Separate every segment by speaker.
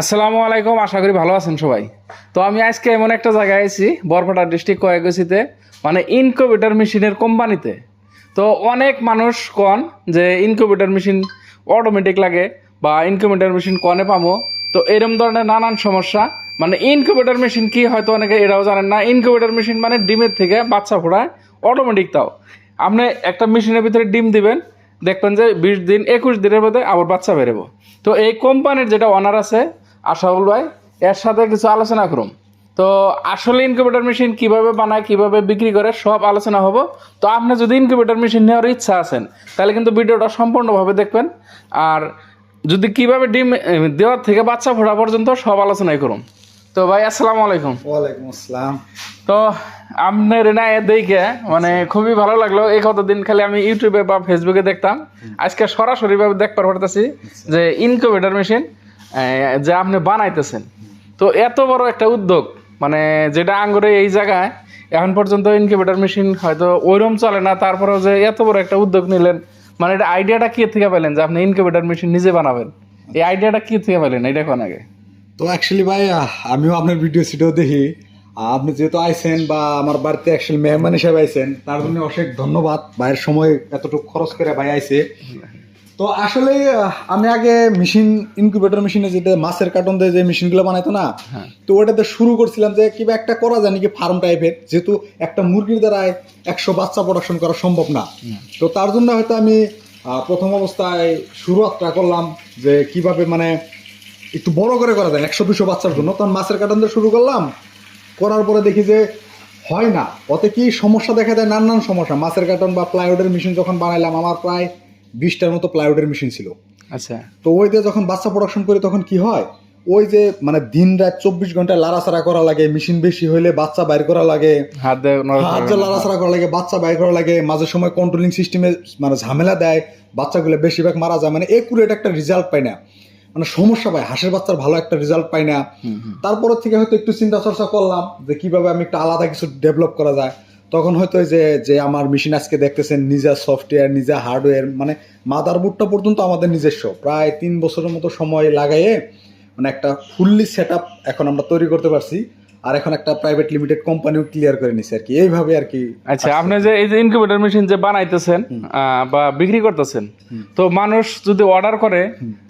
Speaker 1: আসসালামু আলাইকুম, আশা করি ভালো আছেন সবাই। তো আমি আজকে এমন একটা জায়গায় আছি বরপেটা ডিস্ট্রিক্ট কয়েকগছিতে মানে ইনকিউবেটর মেশিনের কোম্পানিতে। তো অনেক মানুষ কন যে ইনকিউবেটর মেশিন অটোমেটিক লাগে বা ইনকিউবেটর মেশিন কনে পামো। তো এরকম ধরনের নানান সমস্যা মানে ইনকিউবেটর মেশিন কি হয়তো অনেকে এরাও জানেন না, ইনকিউবেটর মেশিন মানে ডিমের থেকে বাচ্চা ফোড়ায় অটোমেটিক তাও। আপনি একটা মেশিনের ভিতরে ডিম দিবেন, দেখবেন যে বিশ দিন, একুশ দিনের মধ্যে আবার বাচ্চা বেরোবো। তো এই কোম্পানির যেটা অনার আছে আশাউল ভাই এর সাথে কিছু আলোচনা করুন। তো আসলে ইনকিউবেটর মেশিন কীভাবে বানায় কীভাবে বিক্রি করে সব আলোচনা হব। তো আপনি যদি ইনকিউবেটর মেশিন নেওয়ার ইচ্ছা আছেন তাহলে কিন্তু ভিডিওটা সম্পূর্ণভাবে দেখবেন। আর যদি কীভাবে ডিম দেওয়ার থেকে বাচ্চা ফোড়া পর্যন্ত সব আলোচনাই করুন। তো ভাই আসসালামু আলাইকুম।
Speaker 2: ওয়ালাইকুম আসসালাম।
Speaker 1: তো আপনার না দেখে মানে খুবই ভালো লাগল। এই কতদিন খালি আমি ইউটিউবে বা ফেসবুকে দেখতাম। আজকে সরাসরি ভাবে দেখতে পারতেছি যে ইনকিউবেটর মেশিন যে আপনি বানাইতেছেন। তো এত বড় একটা উদ্যোগ মানে যেটা আঙ্গুরে এই জায়গায়, এখন পর্যন্ত ইনকিউবেটর মেশিন হয়তো ওইরকম চলে না, তারপরেও যে এত বড় একটা উদ্যোগ নিলেন মানে এটা আইডিয়াটা কি থেকে পেলেন যে আপনি ইনকিউবেটর মেশিন নিজে বানাবেন? এই আইডিয়াটা কি থেকে পেলেন, এটা কোন আগে?
Speaker 2: তো অ্যাকচুয়ালি ভাই, আমিও আপনার ভিডিও সিডিও দেখি। আপনি যেহেতু আইছেন বা আমার বাড়িতে অ্যাকচুয়ালি মেহমান হিসেবে আইছেন, তার জন্য অশেষ ধন্যবাদ। ভাইয়ের সময় এতটুকু খরচ করে ভাই আইছে। তো আসলে আমি আগে মেশিন ইনকিউবেটর মেশিনে যেটা মাছের কার্টন দিয়ে যে মেশিনগুলো বানাইতো না
Speaker 1: হ্যাঁ।
Speaker 2: তো ওটাতে শুরু করছিলাম যে কিবা একটা করা যায় নাকি ফার্ম টাইপের যেহেতু একটা মুরগির দ্বারায় একশো বাচ্চা প্রোডাকশন করা সম্ভব না। তো তার জন্য হয়তো আমি প্রথম অবস্থায় শুরুয়াতটা করলাম যে কীভাবে মানে একটু বড় করে করা যায় একশো দুশো বাচ্চার জন্য। তখন মাছের কাটান দিয়ে শুরু করলাম করার পরে দেখি যে হয় না। ওতে কি সমস্যা দেখা যায় নানান সমস্যা। মাছের কার্টন বা প্লাইউডের মেশিন যখন বানাইলাম আমার প্রায় বিশটার মতো প্লাইউডের মেশিন ছিল।
Speaker 1: আচ্ছা।
Speaker 2: তো ওই দিয়ে যখন বাচ্চা প্রোডাকশন করি তখন কি হয়? ওই যে মানে দিন রাত চব্বিশ ঘণ্টা লাড়াচাড়া করা লাগে মেশিন বেশি হইলে বাচ্চা বাইর করা লাগে
Speaker 1: হাত।
Speaker 2: লাড়াচাড়া করা লাগে বাচ্চা বাইর করা লাগে মাঝে সময় কন্ট্রোলিং সিস্টেমে মানে ঝামেলা দেয় বাচ্চাগুলো বেশিরভাগ মারা যায় মানে একুরেট একটা রেজাল্ট পাই না। মানে সমস্যা পায় হাঁসের বাচ্চার ভালো একটা রেজাল্ট পাই না। তারপর থেকে হয়তো একটু চিন্তা চর্চা করলাম যে কীভাবে আমি একটা আলাদা কিছু ডেভেলপ করা যায়। তখন হয়তো যে যে আমার মেশিন আজকে দেখতেছেন নিজের সফটওয়্যার নিজে হার্ডওয়্যার মানে মাদারবোর্ডটা পর্যন্ত আমাদের নিজস্ব। প্রায় তিন বছরের মতো সময় লাগাইয়ে মানে একটা ফুললি সেট এখন আমরা তৈরি করতে পারছি। আর এখন একটা প্রাইভেট লিমিটেড কোম্পানিও ক্লিয়ার করে নিছে আর কি। এইভাবে আর কি
Speaker 1: আচ্ছা আপনি যে এই যে ইনকিউবেটর মেশিন যে বানাইতেছেন বা বিক্রি করতেছেন তো মানুষ যদি অর্ডার করে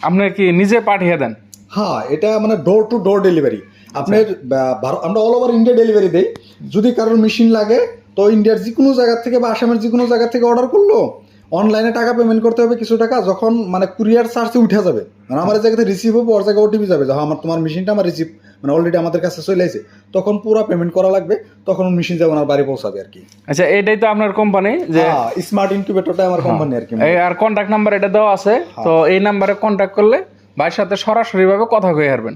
Speaker 1: আপনি কি নিজে পাঠিয়ে দেন?
Speaker 2: হ্যাঁ এটা মানে ডোর টু ডোর ডেলিভারি আপনার আমরা অল ওভার ইন্ডিয়া ডেলিভারি দেই। যদি কারোর মেশিন লাগে তো ইন্ডিয়ার যে কোনো জায়গা থেকে বা আসামের যে কোনো জায়গা থেকে অর্ডার করল অনলাইনে টাকা পেমেন্ট করতে হবে কিছু টাকা যখন মানে কুরিয়ার চার্জে উঠে যাবে। মানে আমার জায়গাতে রিসিভ হবে ওর জায়গায় ওটিপি যাবে। যখন আমার তোমার মেশিনটা আমার রিসিভ মানে অলরেডি আমাদের কাছে চলে আসে তখন পুরো পেমেন্ট করা লাগবে তখন মেশিন যাবে ওনার বাড়ি পৌঁছাবে আর কি।
Speaker 1: আচ্ছা এটাই তো আপনার কোম্পানি যে
Speaker 2: স্মার্ট ইনকিউবেটরটা আমার কোম্পানি আর কি।
Speaker 1: এই আর কন্ট্যাক্ট নাম্বার এটা দেওয়া আছে। তো এই নাম্বারে কন্ট্যাক্ট করলে ভাইয়ের সাথে সরাসরি ভাবে কথা কয়ে হারবেন।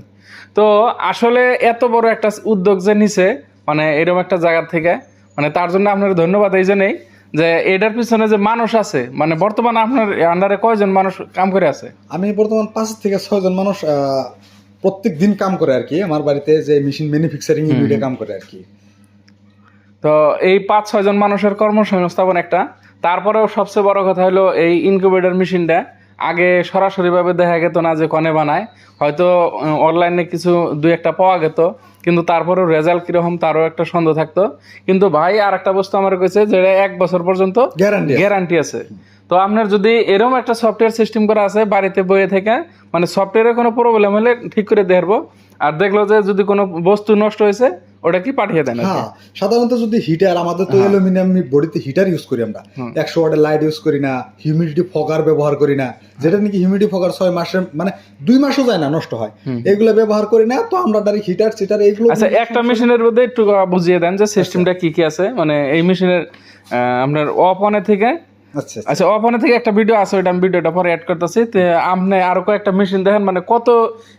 Speaker 1: তো আসলে এত বড় একটা উদ্যোগ যে নিছে মানে এরকম একটা জায়গা থেকে মানে তার জন্য আপনার ধন্যবাদ এই জন্যই যে এটার পিছনে যে মানুষ আছে মানে বর্তমানে আপনার আন্ডারে কয়জন মানুষ কাম করে আছে?
Speaker 2: আমি বর্তমান পাঁচ থেকে ছয়জন মানুষ প্রত্যেক দিন কাম করে আর কি। আমার বাড়িতে যে মেশিন ম্যানুফ্যাকচারিং ইউনিটে কাম করে আর কি।
Speaker 1: তো এই পাঁচ ছয়জন মানুষের কর্মসংস্থাপন একটা। তারপরেও সবচেয়ে বড় কথা হলো এই ইনকিউবেটর মেশিনটা আগে সরাসরিভাবে দেখা যেত না যে কনে বানায়। হয়তো অনলাইনে কিছু দুই একটা পাওয়া যেত কিন্তু তারপরেও রেজাল্ট কীরকম তারও একটা সন্দেহ থাকতো। কিন্তু ভাই আর একটা বস্তু আমার কাছে যেটা এক বছর পর্যন্ত
Speaker 2: গ্যারান্টি
Speaker 1: গ্যারান্টি আছে। তো আপনার যদি এরকম একটা সফটওয়্যার সিস্টেম করা আছে বাড়িতে বইয়ে থেকে মানে সফটওয়্যারের কোনো প্রবলেম হলে ঠিক করে দেখব আর দেখল যে যদি কোনো বস্তু নষ্ট হয়েছে ওটা কি পাঠিয়ে দেন
Speaker 2: হ্যাঁ সাধারণত যদি হিটার আমাদের তো অ্যালুমিনিয়াম বডিতে হিটার ইউজ করি আমরা। একশো ওয়াটের লাইট ইউজ করি না হিউমিডিটি ফগার ব্যবহার করি না। যেটা নাকি হিউমিডিটি ফগার ছয় মাসে মানে দুই মাসও যায় না নষ্ট হয়। এগুলো ব্যবহার করি না তো আমরা ডাইরেক্ট হিটার সিটার এইগুলো
Speaker 1: আচ্ছা একটা মেশিনের মধ্যে একটু বুঝিয়ে দেন যে সিস্টেমটা কি কি আছে। মানে এই মেশিনের আপনার অফ অনে থেকে
Speaker 2: আচ্ছা
Speaker 1: আচ্ছা। অফ থেকে একটা ভিডিও আছে ওইটা আমি ভিডিওটা পরে অ্যাড করতেছি। আপনি আরও কয়েকটা মেশিন দেখেন মানে কত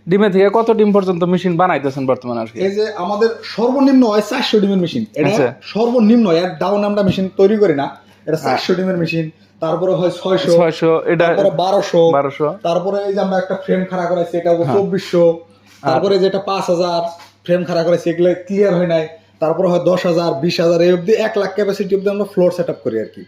Speaker 1: ডিমে থেকে কত ডিম পর্যন্ত মেশিন বানাইতেছেন বর্তমানে আর
Speaker 2: এই যে আমাদের সর্বনিম্ন হয় চারশো ডিমের মেশিন এটা
Speaker 1: আচ্ছা।
Speaker 2: সর্বনিম্ন এর ডাউন আমরা মেশিন তৈরি করি না। এটা চারশো ডিমের মেশিন তারপরে হয় ছয়শো
Speaker 1: ছয়শো এটা
Speaker 2: বারোশো
Speaker 1: বারোশো।
Speaker 2: তারপরে এই যে আমরা একটা ফ্রেম খাড়া করাইছি এটা চব্বিশশো তারপরে যেটা পাঁচ হাজার ফ্রেম খাড়া করাইছি এগুলো ক্লিয়ার হয় নাই। তারপরে হয় দশ হাজার বিশ হাজার এই অব্দি এক লাখ ক্যাপাসিটি অব্দি আমরা ফ্লোর সেট আপ করি আর কি।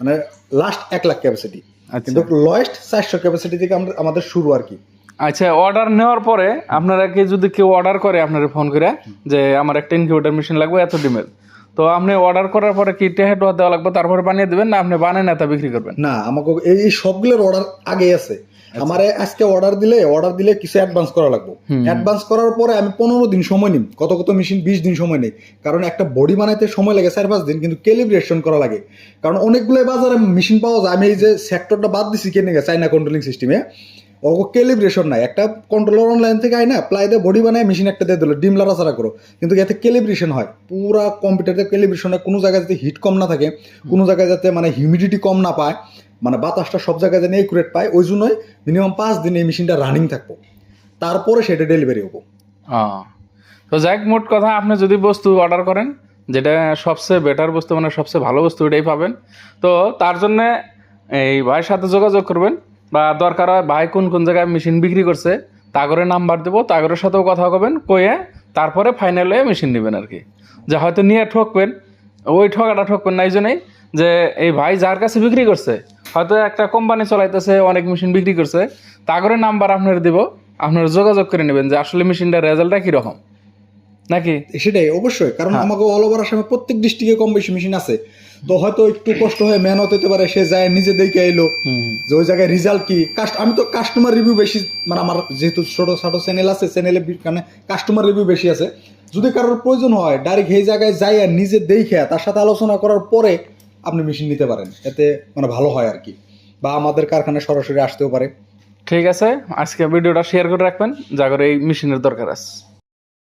Speaker 2: মানে লাস্ট এক লাখ ক্যাপাসিটি
Speaker 1: আচ্ছা।
Speaker 2: কিন্তু লয়েস্ট চারশো ক্যাপাসিটি থেকে আমরা আমাদের শুরু আর কি।
Speaker 1: আচ্ছা অর্ডার নেওয়ার পরে আপনারা কি যদি কেউ অর্ডার করে আপনারা ফোন করে যে আমার একটা ইনকিউটার মেশিন লাগবে এত ডিমের তো আপনি অর্ডার করার পরে কি টেহা টোহা দেওয়া লাগবে? তারপরে বানিয়ে দেবেন না আপনি বানিয়ে না তা বিক্রি করবেন?
Speaker 2: না আমাকে এই এই সবগুলোর অর্ডার আগে আছে। আমারে আজকে অর্ডার দিলে অর্ডার দিলে কিছু অ্যাডভান্স করা লাগবে। অ্যাডভান্স করার পরে আমি পনেরো দিন সময় নিই কত কত মেশিন বিশ দিন সময় নেই। কারণ একটা বডি বানাইতে সময় লাগে চার পাঁচ দিন কিন্তু ক্যালিব্রেশন করা লাগে। কারণ অনেকগুলো বাজারে মেশিন পাওয়া যায়। আমি এই যে সেক্টরটা বাদ দিছি কেনে গেছে চাইনা কন্ট্রোলিং সিস্টেমে ওকে ক্যালিব্রেশন নাই। একটা কন্ট্রোলার অনলাইন থেকে আয় না প্লাই দিয়ে বডি বানায় মেশিন একটা দিয়ে দিল। ডিম লাড়াচাড়া করো। কিন্তু এতে ক্যালিব্রেশন হয়। পুরা কম্পিউটারতে ক্যালিব্রেশন হয়। কোনো জায়গায় যাতে হিট কম না থাকে কোনো জায়গায় যাতে মানে হিউমিডিটি কম না পায়। মানে বাতাসটা সব জায়গায় যেন একুরেট পায় ওই জন্যই মিনিমাম পাঁচ দিন এই মেশিনটা রানিং থাকব। তারপরে সেটা ডেলিভারি হব।
Speaker 1: তো যাই হোক, মোট কথা আপনি যদি বস্তু অর্ডার করেন যেটা সবচেয়ে বেটার বস্তু মানে সবচেয়ে ভালো বস্তু এটাই পাবেন। তো তার জন্যে এই ভাইয়ের সাথে যোগাযোগ করবেন বা দরকার হয় ভাই কোন কোন জায়গায় মেশিন বিক্রি করছে তাগরে নাম্বার দেবো তাগরের সাথেও কথা কবেন কয়ে তারপরে ফাইনালে মেশিন নেবেন আর কি। যে হয়তো নিয়ে ঠকবেন ওই ঠকাটা ঠকবেন না এই জন্যই যে এই ভাই যার কাছে বিক্রি করছে হয়তো একটা কোম্পানি চলাইতেছে অনেক মেশিন বিক্রি করছে। তাগরে নাম্বার আপনার দিব আপনারা যোগাযোগ করে নেবেন যে আসলে মেশিনটার রেজাল্টটা কীরকম। নাকি?
Speaker 2: সেটাই অবশ্যই কারণ আমাকে অল ওভার আসামে প্রত্যেক ডিস্ট্রিক্টে কম বেশি মেশিন আছে। তো হয়তো একটু কষ্ট হয়ে মেহনত হতে পারে সে যায় নিজে দেখে এলো যে ওই জায়গায় রেজাল্ট কি। কাস্ট আমি তো কাস্টমার রিভিউ বেশি মানে আমার যেহেতু ছোট ছোট চ্যানেল আছে চ্যানেলে মানে কাস্টমার রিভিউ বেশি আছে। যদি কারোর প্রয়োজন হয় ডাইরেক্ট এই জায়গায় যাই আর নিজে দেখে তার সাথে আলোচনা করার পরে আপনি মেশিন নিতে পারেন। এতে মানে ভালো হয় আর কি বা আমাদের কারখানায় সরাসরি আসতেও পারে।
Speaker 1: ঠিক আছে, আজকে ভিডিওটা শেয়ার করে রাখবেন। যা করে এই মেশিনের দরকার আছে।